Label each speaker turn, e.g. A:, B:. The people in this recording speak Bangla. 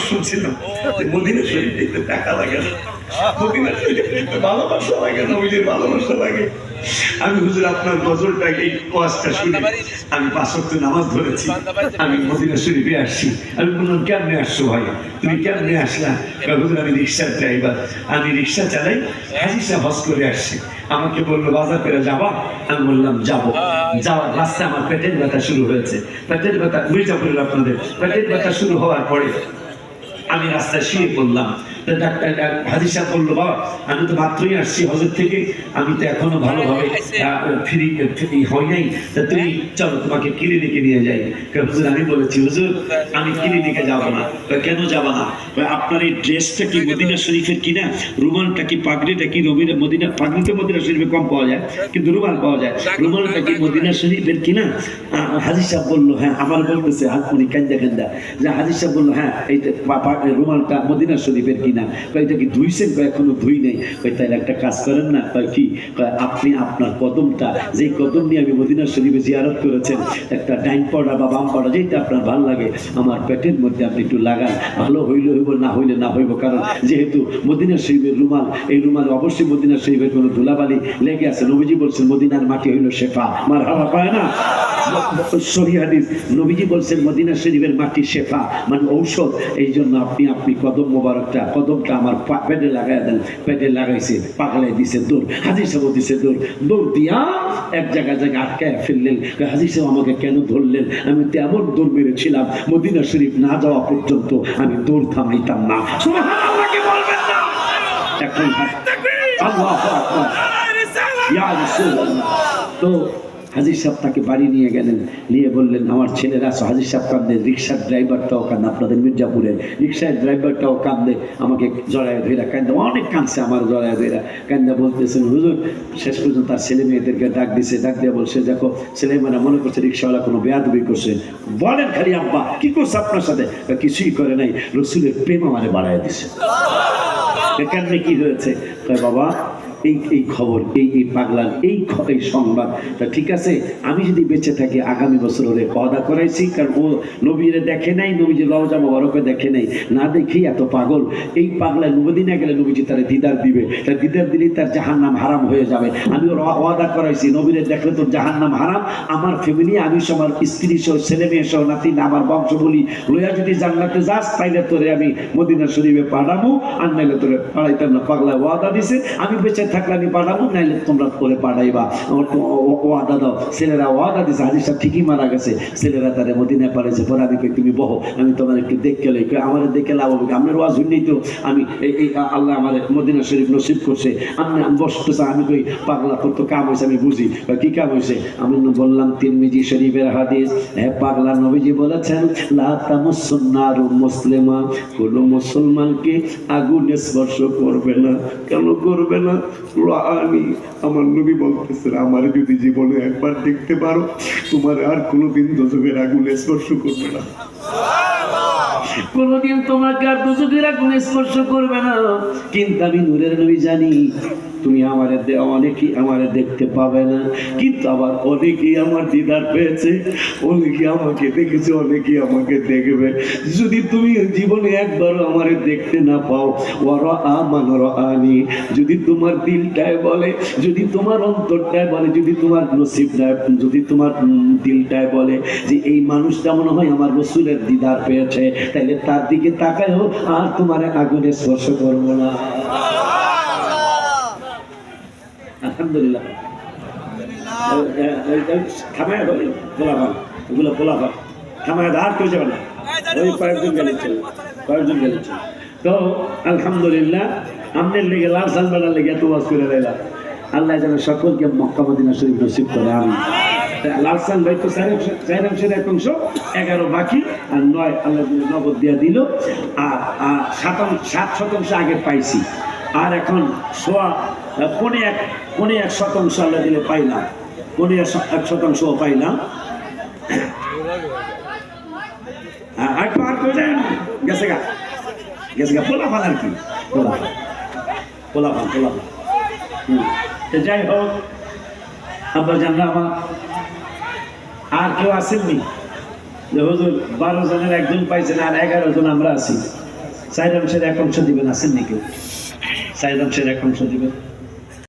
A: প্রশ্ন ছিল মদিনা শরীফ দেখতে টাকা লাগে না। মদিনা শরীফ দেখতে ভালোবাসা লাগে নবীজির ভালোবাসা লাগে। আমি হুজুর, আপনার গজলটা এই ওয়াজটা শুনে আমি পাঁচ ওয়াক্ত নামাজ ধরেছি। আমি মদিনা শরীফে আসছি। আমি বললাম, কেমনে আসছো ভাই? তুমি কেমনে আসলা? হুজুর, আমি রিক্সার ড্রাইভার। আমি রিক্সা চালাই হাজি সাহেব হজ করে আসছি। আমাকে বলল, বাজার করে যাবা? আমি বললাম, যাব। যাওয়ার রাস্তায় আমার পেটের ব্যথা শুরু হয়েছে। পেটের ব্যথা, মির্জাপুরের আপনাদের, পেটের ব্যথা শুরু হওয়ার পরে আমি রাস্তায় শুয়ে পড়লাম ডাক্তার ডাক- সাহেব বলল বাবা আমি তো মাত্রই আসছি হজর থেকে আমি তো এখনও ভালোভাবে ফ্রি ফ্রি হই নাই। তা তুমি চলো তোমাকে ক্লিনিকে নিয়ে যাই। হুজুর আমি বলেছি হুজুর আমি ক্লিনিকে যাব না। কেন যাব না? আপনার এই ড্রেসটা কি মদিনা শরীফের কিনা রুমালটা কি পাগড়িটা কি রবিনা মদিনা পাগড়ি তো মদিনা শরীফে কম পাওয়া যায় কিন্তু রুমাল পাওয়া যায়। রুমালটা কি মদিনা শরীফের কিনা আহ, হাজি সাহেব বলল হ্যাঁ আমার বলতেছে হাত মুড়ি কান্দা কান্দা। যে হাজি সাহেব বলল হ্যাঁ এইটা পা- রুমালটা মদিনা শরীফের কিনা। কয়, এটা কি ধুইছেন? কয়, এখনও ধুই নেই। কয় তাহলে একটা কাজ করেন না। কয়, কি? কয়, আপনি আপনার কদমটা যে কদম নিয়ে আমি মদিনা শরীফে জিয়ারত করেছেন, একটা ডাইন পাউডার বা বাম পাউডার যেটা আপনার ভালো লাগে, আমার পেটের মধ্যে আপনি একটু লাগান। ভালো হইলে হইব, না হইলে না হইব। কারণ যেহেতু মদিনা শরীফের রুমাল, এই রুমাল অবশ্যই মদিনা শরীফের কোনো ধুলাবালি লেগে আছে। নবীজি বলছেন, মদিনার মাটি হইল শেফা। মার হাওয়া পায় না? সহি নবীজি বলছেন, মদিনা শরীফের মাটি শেফা। মানে ঔষধ এই জন্য আপনি আপনি কদম মোবারকটা কদমটা আমার পেটে লাগাই দেন পেটে লাগাইছে পাগলাই দিছে দৌড় হাজির সাহেব দিছে দৌড় দৌড় দিয়া এক জায়গায় জায়গায় আটকায় ফেললেন। হাজির সাহেব আমাকে কেন ধরলেন? আমি তো এমন দৌড় মেরেছিলাম মদিনা শরীফ না যাওয়া পর্যন্ত আমি দৌড় থামাইতাম না। এখন আল্লাহ তো হাজির সাহেব তাকে বাড়ি নিয়ে গেলেন নিয়ে বললেন আমার ছেলেরা আছে হাজির সাহেব কান্দে রিক্সার ড্রাইভারটাও কান্দে আপনাদের মির্জাপুরের রিক্সার ড্রাইভারটাও কান্দে আমাকে জড়ায় ধইরা কান্দে অনেক কাঁদছে আমার জড়ায় ধইরা কান্দা বলতেছেন হুজুর শেষ পর্যন্ত তার ছেলে মেয়েদেরকে ডাক দিছে ডাক দিয়ে বলছে দেখো ছেলে মেয়েরা মনে করছে রিক্সাওয়ালা কোনো বেয়াদবি করছে। বলেন খালি আব্বা কি করছে আপনার সাথে? কিছুই করে নাই রসুলের প্রেম আমারে বাড়ায় দিছে। এখানে কি হয়েছে? বাবা এই এই খবর, এই এই পাগলার এই এই সংবাদ, তা ঠিক আছে? আমি যদি বেঁচে থাকি, আগামী বছর ওরে পদা করাইছি, কারণ ও নবীরে দেখে নাই নবীজি রওজা মোবারকে দেখে নাই। না দেখেই এত পাগল। এই পাগলা নবদিনে গেলে নবীজি তার দিদার দিবে। তার দিদার দিলেই তার জাহান নাম হারাম হয়ে যাবে। আমি ওর ওয়াদা করাইছি, নবীরে দেখলে তোর জাহান নাম হারাম। আমার ফ্যামিলি আমি আমার স্ত্রী সহ ছেলে মেয়ে সহ, নাতি আমার বংশ বলি, লইয়া যদি জান্নাতে যাস, তাইলে তোরে আমি মদিনা শরীফে পাঠাবো আর নাইলে তোরে পাঠাইতাম না। পাগলা ওয়াদা দিছে। আমি বেঁচে থাকলে আমি পাঠাবো, নাইলে তোমরা করে পাঠাইবা। আমার ওয়াদা দাও। ছেলেরা ওয়াদা দিছে হাজির সাহেব ঠিকই মারা গেছে। ছেলেরা তারা মদিনায় পাঠাইছে, পরে আমি কই, তুমি বহো, আমি তোমার একটু দেখে লই। আমার দেখে লাভ হবে? আপনার ওয়াজ শুনলেই তো? আমি এই আল্লাহ আমার মদিনা শরীফ নসিব করছে। আমি আমি বসতেছে, আমি কই, পাগলা, তোর তো কাম হয়েছে আমি বুঝি। কি কাম হয়েছে আমি বললাম, তিরমিজি শরীফের হাদিস। হ্যাঁ পাগলা নবীজি বলেছেন, লা তামুসুন্নারু মুসলিমা, কোন মুসলমানকে আগুনে স্পর্শ করবে না। কেন করবে না? আমি আমার নবী বলতেছেন, আমার যদি জীবনে একবার দেখতে পারো, তোমার আর কোনোদিন দোজকের আগুনে স্পর্শ করবে না। কোনোদিন তোমাকে আর দুচোখের আগুনে স্পর্শ করবে না। কিন্তু আমি নূরের নবী জানি। তুমি আমারে অনেকেই আমারে দেখতে পাবে না। কিন্তু আবার অনেকেই আমার দিদার পেয়েছে, অনেকেই আমাকে দেখেছে, অনেকেই আমাকে দেখবে। যদি তুমি জীবনে একবারও আমারে দেখতে না পাও ওর আমান আনি যদি তোমার দিলটায় বলে, যদি তোমার অন্তরটায় বলে, যদি তোমার নসিবটায়, যদি তোমার দিলটায় বলে যে এই মানুষটা মনে হয় আমার রসুলের দিদার পেয়েছে তাহলে তার দিকে তাকায় হোক আর তোমার আগুনে স্পর্শ করব না। আলহামদুলিল্লাহ। এগুলো কেউ যাবে না। ওই কয়েকজন গেলে চলে। কয়েকজন গেলে চলে। তো আলহামদুলিল্লাহ আমনের লেগে লাল সালমানের লেগে এত ওয়াজ করে দিলাম আল্লাহ যেন সকলকে মক্কা মদিনা শরীফ নসিব করে আমি লালসান ভাই তো চার অংশের এক অংশ এগারো বাকি আর নয় আল্লাহ নগদ দিয়া দিল। আর আর সাত সাত শতাংশ আগে পাইছি। আর এখন সোয়া পনে এক পনে এক শতাংশ আল্লাহ দিলে পনে এক শ- এক শতাংশ পাইলাম আর আর তো আর কেউ যায় না পোলাফান আর কি যাই হোক আর কেউ আসেননি বারো জনের একজন পাইছেন আর এগারো জন আমরা আছি। চার অংশের এক অংশ দিবেন, আছেন নাকি চার অংশের এক অংশ দিবেন।